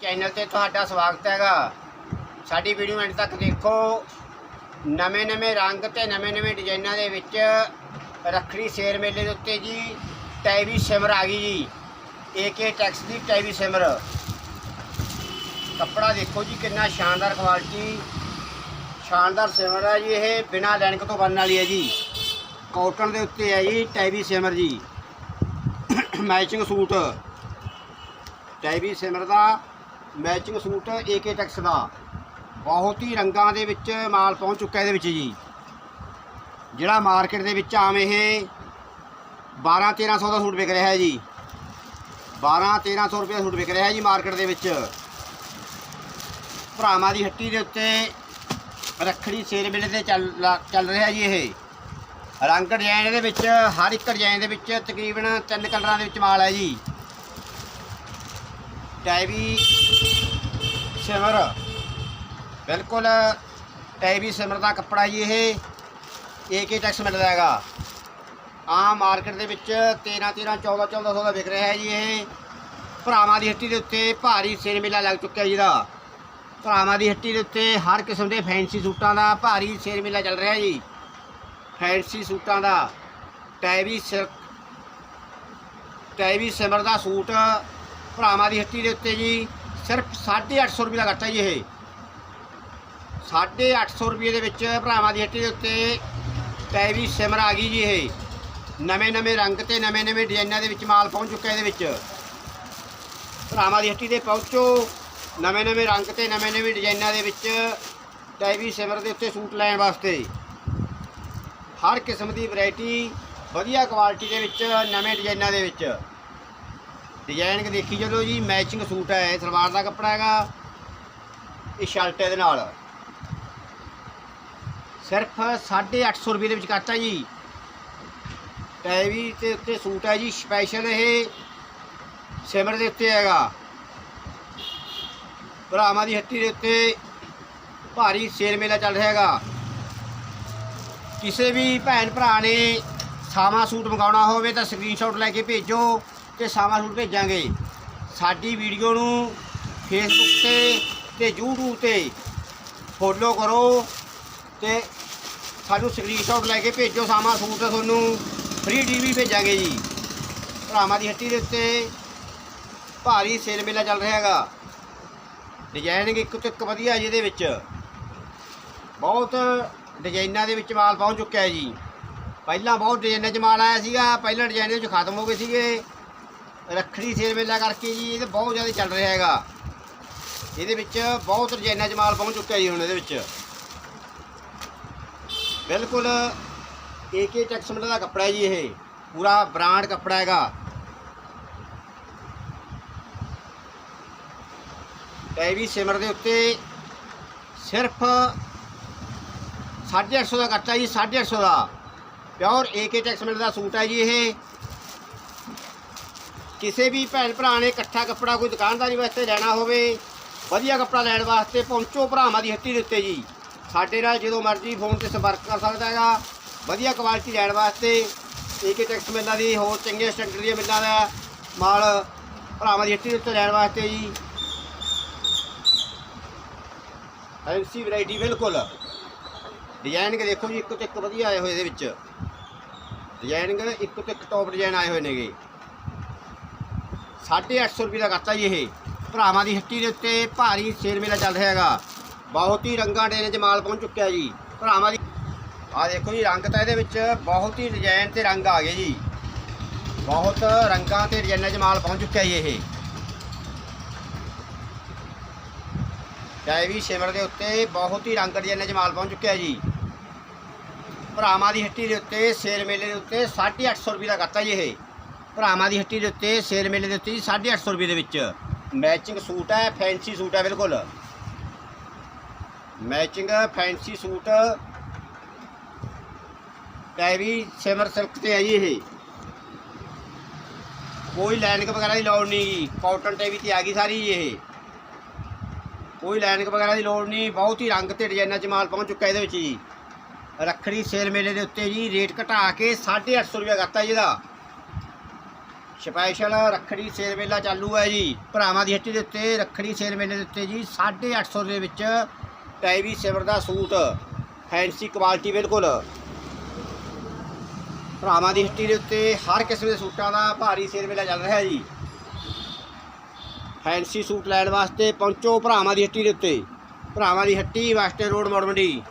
Channel ਤੇ ਤੁਹਾਡਾ ਸਵਾਗਤ ਹੈਗਾ। ਸਾਡੀ ਵੀਡੀਓ ਐਂਡ ਤੱਕ ਦੇਖੋ। ਨਵੇਂ-ਨਵੇਂ ਰੰਗ ਤੇ ਨਵੇਂ-ਨਵੇਂ ਡਿਜ਼ਾਈਨਾਂ ਦੇ ਵਿੱਚ ਰੱਖੜੀ ਸ਼ੇਰ ਮੇਲੇ ਦੇ ਉੱਤੇ ਜੀ, ਟੈਵੀ ਸਿਮਰ ਆ ਗਈ ਜੀ। ਏਕੇ ਟੈਕਸ ਦੀ ਟੈਵੀ ਸਿਮਰ। ਕੱਪੜਾ ਦੇਖੋ ਜੀ, ਕਿੰਨਾ ਸ਼ਾਨਦਾਰ ਕੁਆਲਿਟੀ ਸ਼ਾਨਦਾਰ ਸਿਮਰ ਹੈ ਜੀ ਇਹ, ਬਿਨਾ ਲੈਣਕ ਤੋਂ ਬਣਨ ਵਾਲੀ ਹੈ ਜੀ। ਕਾਟਨ ਦੇ ਉੱਤੇ ਹੈ ਜੀ, ਟੈਵੀ ਸਿਮਰ ਜੀ। Matching suit. ਟੈਵੀ ਸਿਮਰ ਦਾ ਮੈਚਿੰਗ ਸੂਟ ਏਕੇ ਟੈਕਸ ਦਾ। ਬਹੁਤ ਹੀ ਰੰਗਾਂ ਦੇ ਵਿੱਚ ਮਾਲ ਪਹੁੰਚ ਚੁੱਕਾ ਇਹਦੇ ਵਿੱਚ ਜੀ। ਜਿਹੜਾ ਮਾਰਕੀਟ ਦੇ ਵਿੱਚ ਆਮ ਇਹ 12 1300 ਦਾ ਸੂਟ ਵਿਕ ਰਿਹਾ ਹੈ ਜੀ। 12 1300 ਰੁਪਏ ਦਾ ਸੂਟ ਵਿਕ ਰਿਹਾ ਹੈ ਜੀ ਮਾਰਕੀਟ ਦੇ ਵਿੱਚ। ਭਰਾਵਾਂ ਦੀ ਹੱਟੀ ਦੇ ਉੱਤੇ ਰੱਖੜੀ ਸੇਲ ਮੇਲੇ ਤੇ ਚੱਲ ਚੱਲ ਰਿਹਾ ਜੀ ਇਹ। ਰੰਗ ਡਿਜ਼ਾਈਨ ਦੇ ਵਿੱਚ, ਹਰ ਇੱਕ ਡਿਜ਼ਾਈਨ ਦੇ ਵਿੱਚ ਤਕਰੀਬਨ ਤਿੰਨ ਕਲਰਾਂ ਦੇ ਵਿੱਚ ਮਾਲ ਹੈ ਜੀ। ਟੈਵੀ ਸਿਮਰ, ਬਿਲਕੁਲ ਟੈਵੀ ਸਿਮਰ ਦਾ ਕੱਪੜਾ ਜੀ ਇਹ ਏਕੇ ਟੈਕਸ ਮਿਲਦਾ ਹੈਗਾ? ਆਮ ਮਾਰਕੀਟ ਦੇ ਵਿੱਚ 13 13 14 1400 ਦਾ ਵਿਕ ਰਿਹਾ ਹੈ ਜੀ ਇਹ। ਭਰਾਵਾਂ ਦੀ ਹੱਟੀ ਦੇ ਉੱਤੇ ਭਾਰੀ ਸੇਲ ਮੇਲਾ ਲੱਗ ਚੁੱਕਿਆ ਜੀ ਦਾ ਭਰਾਵਾਂ ਦੀ ਹੱਟੀ ਦੇ ਉੱਤੇ ਹਰ ਕਿਸਮ ਦੇ ਫੈਂਸੀ ਸੂਟਾਂ ਦਾ ਭਾਰੀ ਸੇਲ ਮੇਲਾ ਚੱਲ ਰਿਹਾ ਜੀ। ਫੈਂਸੀ ਸੂਟਾਂ ਦਾ ਟੈਵੀ ਸਿਲਕ, ਟੈਵੀ ਸਿਮਰ ਦਾ ਸੂਟ ਭਰਾਵਾਂ ਦੀ ਹੱਟੀ ਦੇ ਉੱਤੇ ਜੀ। ਸਿਰਫ 850 ਰੁਪਏ ਦਾ ਘੱਟ ਜੀ ਇਹ। 850 ਰੁਪਏ ਦੇ ਵਿੱਚ ਭਰਾਵਾਂ ਦੀ ਹੱਟੀ ਦੇ ਉੱਤੇ ਟੈਵੀ ਸਿਮਰ ਆ ਗਈ ਜੀ ਇਹ। ਨਵੇਂ ਨਵੇਂ ਰੰਗ ਤੇ ਨਵੇਂ ਨਵੇਂ ਡਿਜ਼ਾਈਨਾਂ ਦੇ ਵਿੱਚ ਮਾਲ ਪਹੁੰਚ ਚੁੱਕਾ ਇਹਦੇ ਵਿੱਚ। ਭਰਾਵਾਂ ਦੀ ਹੱਟੀ ਤੇ ਪਹੁੰਚੋ। ਨਵੇਂ ਨਵੇਂ ਰੰਗ ਤੇ ਨਵੇਂ ਨਵੇਂ ਡਿਜ਼ਾਈਨਾਂ ਦੇ ਵਿੱਚ ਟੈਵੀ ਸਿਮਰ ਦੇ ਉੱਤੇ ਸੂਟ ਲੈਣ ਵਾਸਤੇ। ਹਰ ਕਿਸਮ ਦੀ ਵੈਰਾਈਟੀ, ਵਧੀਆ ਕੁਆਲਿਟੀ ਦੇ ਵਿੱਚ, ਨਵੇਂ ਡਿਜ਼ਾਈਨਾਂ ਦੇ ਵਿੱਚ। ਡਿਜ਼ਾਈਨ ਦੇਖੀ ਚਲੋ ਜੀ ਮੈਚਿੰਗ ਸੂਟ ਹੈ ਇਹ ਸਲਵਾਰ ਦਾ ਕੱਪੜਾ ਹੈਗਾ। ਇਹ ਸ਼ਰਟ ਦੇ ਨਾਲ। ਸਿਰਫ 850 ਰੁਪਏ ਦੇ ਵਿੱਚ ਕਰਤਾ ਜੀ। ਟੈਵੀ ਤੇ ਉੱਤੇ ਸੂਟ ਹੈ ਜੀ ਸਪੈਸ਼ਲ ਇਹ ਸਿਮਰ ਦੇ ਉੱਤੇ ਹੈਗਾ। ਭਰਾਵਾਂ ਦੀ ਹੱਟੀ ਦੇ ਉੱਤੇ ਭਾਰੀ ਸੇਲ ਮੇਲਾ ਚੱਲ ਰਿਹਾ ਹੈਗਾ। ਕਿਸੇ ਵੀ ਭੈਣ ਭਰਾ ਨੇ ਸਾਵਾ ਸੂਟ ਮੰਗਾਉਣਾ ਹੋਵੇ ਤਾਂ ਸਕਰੀਨਸ਼ਾਟ ਲੈ ਕੇ ਭੇਜੋ। ਤੇ ਸਾਵਾ ਸੂਟ ਭੇਜਾਂਗੇ। ਸਾਡੀ ਵੀਡੀਓ ਨੂੰ ਫੇਸਬੁੱਕ ਤੇ ਤੇ YouTube ਤੇ ਫੋਲੋ ਕਰੋ ਤੇ ਸਾਨੂੰ ਸਕਰੀਨਸ਼ਾਟ ਲੈ ਕੇ ਭੇਜੋ ਸਾਵਾ ਸੂਟ ਤੁਹਾਨੂੰ। ਫ੍ਰੀ ਡੀਵੀ ਭੇਜਾਂਗੇ ਜੀ। ਭਰਾਵਾਂ ਦੀ ਹੱਟੀ ਦੇ ਉੱਤੇ ਭਾਰੀ ਸੇਲ ਮੇਲਾ ਚੱਲ ਰਿਹਾ ਹੈਗਾ। ਡਿਜ਼ਾਈਨਿੰਗ ਇੱਕ ਤੋਂ ਇੱਕ ਵਧੀਆ ਜੀ ਇਹਦੇ ਵਿੱਚ। ਬਹੁਤ ਡਿਜ਼ਾਈਨਾਂ ਦੇ ਵਿੱਚ ਮਾਲ ਪਹੁੰਚ ਚੁੱਕਿਆ ਹੈ ਜੀ। ਪਹਿਲਾਂ ਬਹੁਤ ਡਿਜ਼ਾਈਨਾਂ 'ਚ ਮਾਲ ਆਇਆ ਸੀਗਾ, ਪਹਿਲਾਂ ਡਿਜ਼ਾਈਨ 'ਚ ਖਤਮ ਹੋ ਗਏ ਸੀਗੇ। ਰੱਖੜੀ ਸੇਲ ਮੇਲਾ ਕਰਕੇ ਜੀ, ਇਹ ਤਾਂ ਬਹੁਤ ਜ਼ਿਆਦਾ ਚੱਲ ਰਿਹਾ ਹੈਗਾ। ਇਹਦੇ ਵਿੱਚ ਬਹੁਤ ਡਿਜ਼ਾਈਨਾਂ 'ਚ ਮਾਲ ਪਹੁੰਚ ਚੁੱਕਿਆ ਜੀ ਹੁਣ ਇਹਦੇ ਵਿੱਚ। ਬਿਲਕੁਲ ਏਕੇ ਟੈਕਸਮੈਂਟ ਦਾ ਕੱਪੜਾ ਹੈ ਜੀ ਇਹ। ਪੂਰਾ ਬ੍ਰਾਂਡ ਕੱਪੜਾ ਹੈਗਾ। ਟੈਵੀ ਸਿਮਰ ਦੇ ਉੱਤੇ ਸਿਰਫ 850 ਦਾ ਕੱਟਾ ਜੀ 850 ਦਾ। ਪਿਓਰ ਏਕੇ ਟੈਕਸਮੈਂਟ ਦਾ ਸੂਟ ਹੈ ਜੀ ਇਹ। ਕਿਸੇ ਵੀ ਭੈਣ ਭਰਾ ਨੇ ਇਕੱਠਾ ਕੱਪੜਾ ਕੋਈ ਦੁਕਾਨਦਾਰੀ ਵਾਸਤੇ ਲੈਣਾ ਹੋਵੇ, ਵਧੀਆ ਕੱਪੜਾ ਲੈਣ ਵਾਸਤੇ ਪਹੁੰਚੋ ਭਰਾਵਾਂ ਦੀ ਹੱਟੀ ਦੇ ਉੱਤੇ ਜੀ। ਸਾਡੇ ਨਾਲ ਜਦੋਂ ਮਰਜ਼ੀ ਫੋਨ ਤੇ ਸੰਪਰਕ ਕਰ ਸਕਦਾ ਹੈਗਾ, ਵਧੀਆ ਕੁਆਲਿਟੀ ਲੈਣ ਵਾਸਤੇ। ਏਕੇ ਟੈਕਸ ਮਿਲਾਂ ਦੀ ਹੋਰ ਚੰਗੇ ਸਟੈਂਡਰਡ ਦੀਆਂ ਮਿਲਾਂ ਦਾ ਮਾਲ ਭਰਾਵਾਂ ਦੀ ਹੱਟੀ ਦੇ ਉੱਤੇ ਲੈਣ ਵਾਸਤੇ ਜੀ। ਫੈਂਸੀ ਵੈਰਾਈਟੀ ਬਿਲਕੁਲ। ਡਿਜ਼ਾਈਨਿੰਗ ਦੇਖੋ ਜੀ, ਇੱਕ ਤੋਂ ਇੱਕ ਵਧੀਆ ਆਏ ਹੋਏ ਇਹਦੇ ਵਿੱਚ। ਡਿਜ਼ਾਈਨਿੰਗ ਇੱਕ ਤੋਂ ਇੱਕ ਟੌਪ ਡਿਜ਼ਾਈਨ ਆਏ ਹੋਏ ਨੇਗੇ। 850 ਰੁਪਏ ਦਾ ਕਰਤਾ ਜੀ ਇਹ ਭਰਾਵਾਂ ਦੀ ਹੱਟੀ ਦੇ ਉੱਤੇ ਭਾਰੀ ਸੇਲ ਮੇਲਾ ਚੱਲ ਰਿਹਾ ਹੈਗਾ ਬਹੁਤ ਹੀ ਰੰਗਾਂ ਡੇਰੇ 'ਚ ਮਾਲ ਪਹੁੰਚ ਚੁੱਕਿਆ ਜੀ ਭਰਾਵਾਂ ਦੀ ਆ ਦੇਖੋ ਜੀ ਰੰਗ ਤਾਂ ਇਹਦੇ ਵਿੱਚ ਬਹੁਤ ਹੀ ਡਿਜ਼ਾਈਨ ਤੇ ਰੰਗ ਆ ਗਏ ਜੀ ਬਹੁਤ ਰੰਗਾਂ ਤੇ ਡਿਜ਼ਾਈਨਾਂ 'ਚ ਮਾਲ ਪਹੁੰਚ ਚੁੱਕਿਆ ਜੀ ਇਹ ਡਾਇਵੀ ਸ਼ਿਮਰ ਦੇ ਉੱਤੇ ਬਹੁਤ ਹੀ ਰੰਗ ਡਿਜ਼ਾਈਨਾਂ 'ਚ ਮਾਲ ਪਹੁੰਚ ਚੁੱਕਿਆ ਜੀ ਭਰਾਵਾਂ ਦੀ ਹੱਟੀ ਦੇ ਉੱਤੇ ਸੇਲ ਮੇਲੇ ਦੇ ਉੱਤੇ 850 ਰੁਪਏ ਦਾ ਕਰਤਾ ਜੀ ਇਹ ਭਰਾਵਾਂ ਦੀ ਹੱਟੀ ਦੇ ਉੱਤੇ, ਸੇਲ ਮੇਲੇ ਦੇ ਉੱਤੇ ਜੀ 850 ਰੁਪਏ ਦੇ ਵਿੱਚ। ਮੈਚਿੰਗ ਸੂਟ ਹੈ, ਫੈਂਸੀ ਸੂਟ ਹੈ, ਬਿਲਕੁਲ। Matching, fancy suit. ਟੈਵੀ Simar silk ਤੇ ਹੈ ਜੀ ਇਹ। ਕੋਈ ਲਾਈਨਿੰਗ ਵਗੈਰਾ ਦੀ ਲੋੜ ਨਹੀਂ ਜੀ ਕਾਟਨ ਟੈਵੀ ਤੇ ਆ ਗਈ ਸਾਰੀ ਜੀ ਇਹ। ਕੋਈ ਲਾਈਨਿੰਗ ਵਗੈਰਾ ਦੀ ਲੋੜ ਨਹੀਂ, ਬਹੁਤ ਹੀ ਰੰਗ ਤੇ ਡਿਜ਼ਾਈਨਾਂ 'ਚ ਮਾਲ ਪਹੁੰਚ ਚੁੱਕਾ ਇਹਦੇ ਵਿੱਚ ਜੀ। ਰੱਖੜੀ ਸੇਲ ਮੇਲੇ ਦੇ ਉੱਤੇ ਜੀ, ਰੇਟ ਘਟਾ ਕੇ 850 ਰੁਪਏ ਕਰਤਾ ਜੀ ਇਹਦਾ। ਸਪੈਸ਼ਲ ਰੱਖੜੀ ਸੇਲ ਮੇਲਾ ਚਾਲੂ ਹੈ ਜੀ। ਭਰਾਵਾਂ ਦੀ ਹੱਟੀ ਦੇ ਉੱਤੇ ਰੱਖੜੀ ਸੇਲ ਮੇਲੇ ਦੇ ਉੱਤੇ ਜੀ 850 ਦੇ ਵਿੱਚ ਟੈਵੀ ਸਿਵਰ ਦਾ ਸੂਟ। ਫੈਂਸੀ ਕੁਆਲਿਟੀ ਬਿਲਕੁਲ। ਭਰਾਵਾਂ ਦੀ ਹੱਟੀ ਦੇ ਉੱਤੇ ਹਰ ਕਿਸਮ ਦੇ ਸੂਟਾਂ ਦਾ ਭਾਰੀ ਸੇਲ ਮੇਲਾ ਚੱਲ ਰਿਹਾ ਜੀ। ਫੈਂਸੀ ਸੂਟ ਲੈਣ ਵਾਸਤੇ ਪਹੁੰਚੋ ਭਰਾਵਾਂ ਦੀ ਹੱਟੀ ਦੇ ਉੱਤੇ। ਭਰਾਵਾਂ ਦੀ ਹੱਟੀ ਵਾਸਤੇ ਰੋਡ ਮੋੜ ਮੰਡੀ